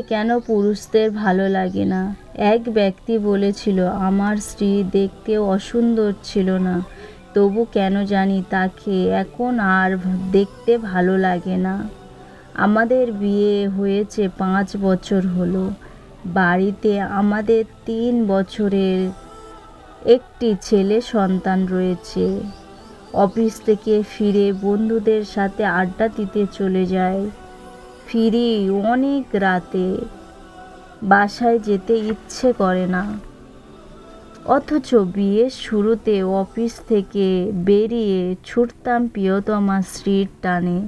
কেন পুরুষদের ভালো লাগে না? এক ব্যক্তি বলেছিল, আমার স্ত্রী দেখতে অসুন্দর ছিল না। তবু কেন জানি তাকে এখন আর দেখতে ভালো লাগে না। আমাদের বিয়ে হয়েছে পাঁচ বছর হলো। বাড়িতে আমাদের তিন বছরের একটি ছেলে সন্তান রয়েছে। অফিস থেকে ফিরে বন্ধুদের সাথে আড্ডা দিতে চলে যায়। ফিরি অনেক রাতে বাসায় যেতে ইচ্ছে করে না। অথচ বিয়ের শুরুতে অফিস থেকে বেরিয়ে ছুটতাম প্রিয়তমা স্ত্রীর টানে।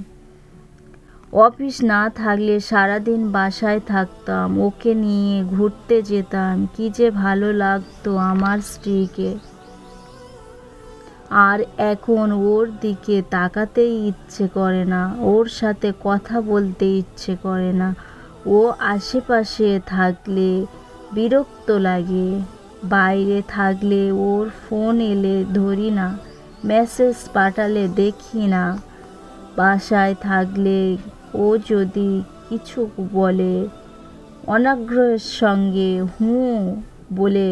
অফিস না থাকলে সারাদিন বাসায় থাকতাম, ওকে নিয়ে ঘুরতে যেতাম, কি যে ভালো লাগতো আমার স্ত্রীকে। আর এখন ওর দিকে তাকাতেই ইচ্ছে করে না। ওর সাথে কথা বলতে ইচ্ছে করে না। ও আশেপাশে থাকলে বিরক্ত লাগে। বাইরে থাকলে ওর ফোন এলে ধরি না, মেসেজ পাঠালে দেখি না। বাসায় থাকলে ও যদি কিছু বলে, অনাগ্রহের সঙ্গে হুঁ বলে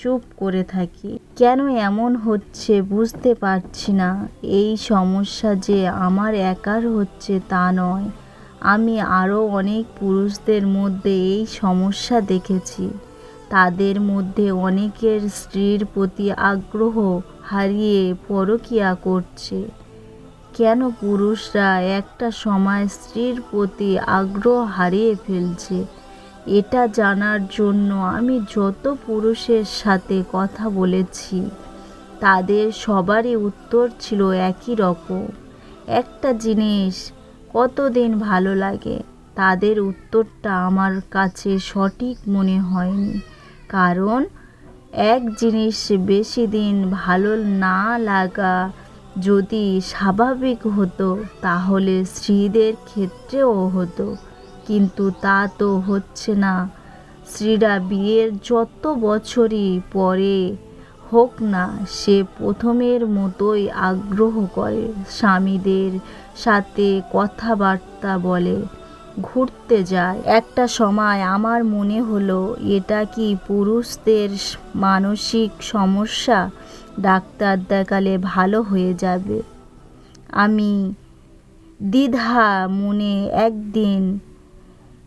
চুপ করে থাকি। কেন এমন হচ্ছে বুঝতে পারছি না। এই সমস্যা যে আমার একার হচ্ছে তা নয়। আমি আরও অনেক পুরুষদের মধ্যে এই সমস্যা দেখেছি। তাদের মধ্যে অনেকের স্ত্রীর প্রতি আগ্রহ হারিয়ে পরকিয়া করছে। কেন পুরুষরা একটা সময় স্ত্রীর প্রতি আগ্রহ হারিয়ে ফেলছে? এটা জানার জন্য আমি যত পুরুষের সাথে কথা বলেছি, তাদের সবারই উত্তর ছিল একই রকম। একটা জিনিস কতদিন ভালো লাগে, তাদের উত্তরটা আমার কাছে সঠিক মনে হয়নি। কারণ এক জিনিস বেশি দিন ভালো না লাগা যদি স্বাভাবিক হতো, তাহলে স্ত্রীদের ক্ষেত্রেও হতো। কিন্তু তা তো হচ্ছে না। স্ত্রীরা বিয়ের যত বছরই পরে হোক না, সে প্রথমের মতোই আগ্রহ করে। স্বামীদের সাথে কথাবার্তা বলে, ঘুরতে যায়। একটা সময় আমার মনে হলো, এটা কি পুরুষদের মানসিক সমস্যা? ডাক্তার দেখালে ভালো হয়ে যাবে। আমি দ্বিধা মনে একদিন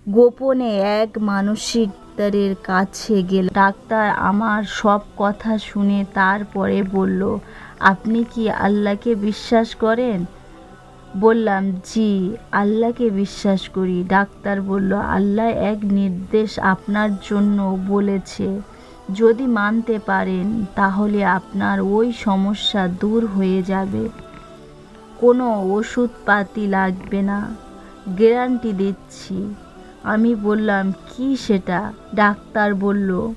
গোপনে এক মানসিক ডাক্তারের কাছে গেল। ডাক্তার আমার সব কথা শুনে তারপরে বলল, আপনি কি আল্লাহকে বিশ্বাস করেন? বললাম, জি, আল্লাহকে বিশ্বাস করি। ডাক্তার বলল, আল্লাহ এক নির্দেশ আপনার জন্য বলেছে। যদি মানতে পারেন, তাহলে আপনার ওই সমস্যা দূর হয়ে যাবে। কোনো ওষুধপাতি লাগবে না। গ্যারান্টি দিচ্ছি। আমি বললাম, কি সেটা? ডাক্তার বলল,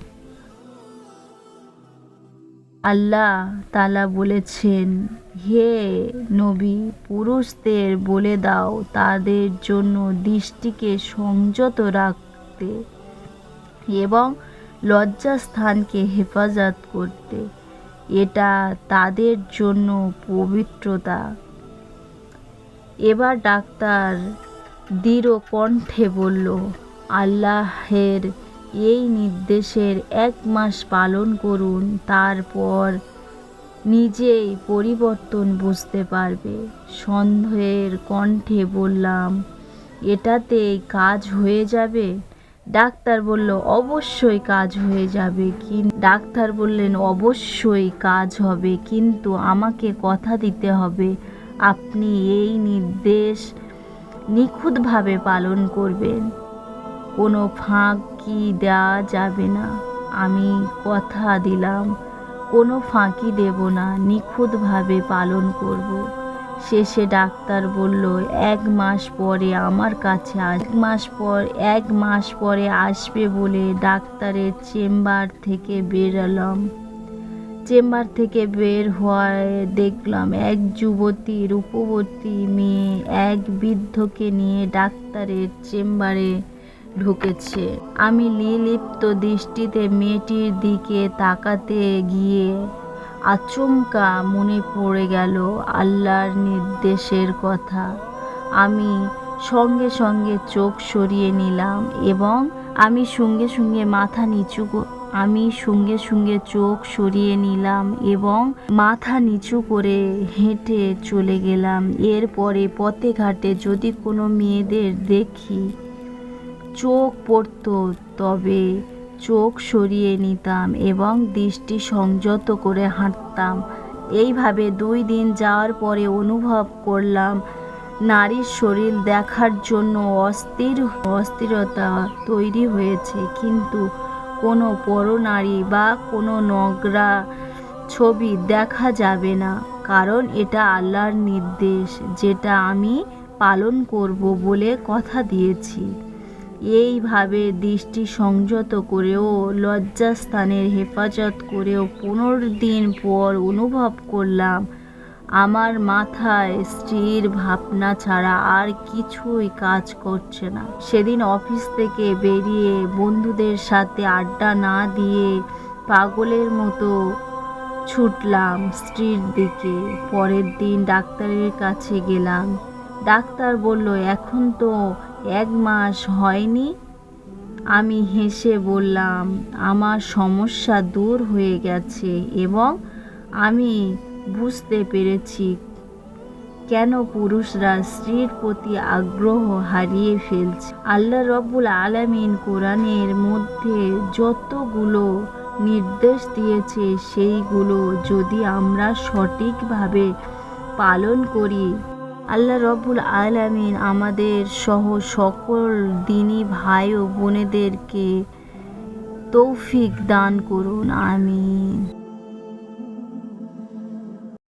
আল্লাহ তালা বলেছেন, হে নবী, পুরুষদের বলে দাও, তাদের জন্য দৃষ্টিকে সংযত রাখতে এবং লজ্জাস্থানকে হেফাজত করতে। এটা তাদের জন্য পবিত্রতা। এবার ডাক্তার দৃঢ় কণ্ঠে বলল, আল্লাহের এই নির্দেশের এক মাস পালন করুন, তারপর নিজেই পরিবর্তন বুঝতে পারবে। সন্দেহের কণ্ঠে বললাম, এটাতে কাজ হয়ে যাবে? ডাক্তার বলল, অবশ্যই কাজ হয়ে যাবে কি ডাক্তার বললেন, অবশ্যই কাজ হবে, কিন্তু আমাকে কথা দিতে হবে। আপনি এই নির্দেশ নিখুঁতভাবে পালন করবেন। কোনো ফাঁকি দেওয়া যাবে না। আমি কথা দিলাম, কোনো ফাঁকি দেব না, নিখুঁতভাবে পালন করব। শেষে ডাক্তার বলল, এক মাস পরে আমার কাছে এক মাস পর, এক মাস পরে আসবে বলে ডাক্তারের চেম্বার থেকে বেরোলাম। চেম্বার থেকে বের হওয়ায় দেখলাম এক যুবতী, রূপবতী মেয়ে এক বৃদ্ধকে নিয়ে ডাক্তারের চেম্বারে ঢুকেছে। আমি লিলিপ্ত দৃষ্টিতে মেয়েটির দিকে তাকাতে গিয়ে আচমকা মনে পড়ে গেল আল্লাহর নির্দেশের কথা। আমি সঙ্গে সঙ্গে চোখ সরিয়ে নিলাম এবং আমি সঙ্গে সঙ্গে মাথা নিচু আমি সঙ্গে সঙ্গে চোখ সরিয়ে নিলাম এবং মাথা নিচু করে হেঁটে চলে গেলাম। এরপরে পথে ঘাটে যদি কোনো মেয়েদের দেখি, চোখ পড়তো তবে চোখ সরিয়ে নিতাম এবং দৃষ্টি সংযত করে হাঁটতাম। এইভাবে দুই দিন যাওয়ার পরে অনুভব করলাম, নারীর শরীর দেখার জন্য অস্থির অস্থিরতা তৈরি হয়েছে। কিন্তু কোনো পরনারী বা কোনো নগরা ছবি দেখা যাবে না। কারণ এটা আল্লাহর নির্দেশ, যেটা আমি পালন করব বলে কথা দিয়েছি। এইভাবে দৃষ্টি সংযত করেও, লজ্জাস্থানের হেফাজত করেও পনেরো দিন পর অনুভব করলাম আমার মাথায় স্ত্রীর ভাবনা ছাড়া আর কিছুই কাজ করছে না। সেদিন অফিস থেকে বেরিয়ে বন্ধুদের সাথে আড্ডা না দিয়ে পাগলের মতো ছুটলাম স্ত্রীর দিকে। পরের দিন ডাক্তারের কাছে গেলাম। ডাক্তার বলল, এখন তো এক মাস হয়নি। আমি হেসে বললাম, আমার সমস্যা দূর হয়ে গেছে এবং আমি বুঝতে পেরেছি। কেন পুরুষরা স্ত্রীর প্রতি আগ্রহ হারিয়ে ফেলছে? আল্লাহ রব্বুল আলামিন কোরআনের মধ্যে যতগুলো নির্দেশ দিয়েছে, সেইগুলো যদি আমরা সঠিকভাবে পালন করি, আল্লাহ রব্বুল আলামিন আমাদের সহ সকল দিনী ভাই ও বোনেদেরকে তৌফিক দান করুন। আমিন।